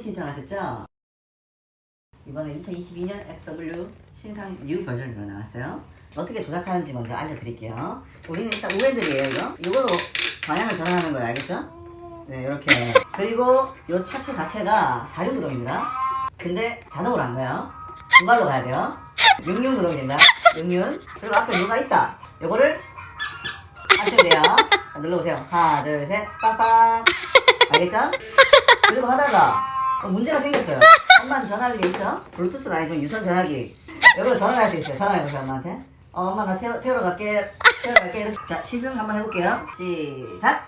신청하셨죠? 이번에 2022년 FW 신상 뉴 버전으로 나왔어요. 어떻게 조작하는지 먼저 알려드릴게요. 우리는 일단 우회들이에요, 이거. 이걸로 방향을 전환하는 거예요, 알겠죠? 네, 이렇게. 그리고 이 차체 자체가 4륜 구동입니다. 근데 자동으로 안 가요. 두 발로 가야 돼요. 6륜 구동이 됩니다. 6륜. 그리고 앞에 누가 있다. 요거를 하시면 돼요. 자, 눌러보세요. 하나, 둘, 셋, 빵빵. 알겠죠? 그리고 하다가 어, 문제가 생겼어요. 엄마는 전화기 있죠? 블루투스가 아니죠. 유선 전화기. 이걸로 전화를 할 수 있어요. 전화해보세요, 엄마한테. 어, 엄마 나 태워, 태우러 갈게. 태우러 갈게. 이렇게. 자, 시승 한번 해볼게요. 시작.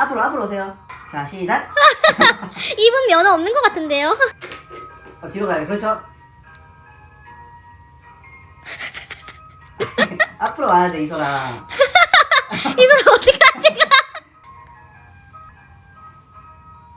앞으로, 앞으로 오세요. 자, 시작. 이분 면허 없는 것 같은데요? 어, 뒤로 가야 돼. 그렇죠? 앞으로 와야 돼, 이소라.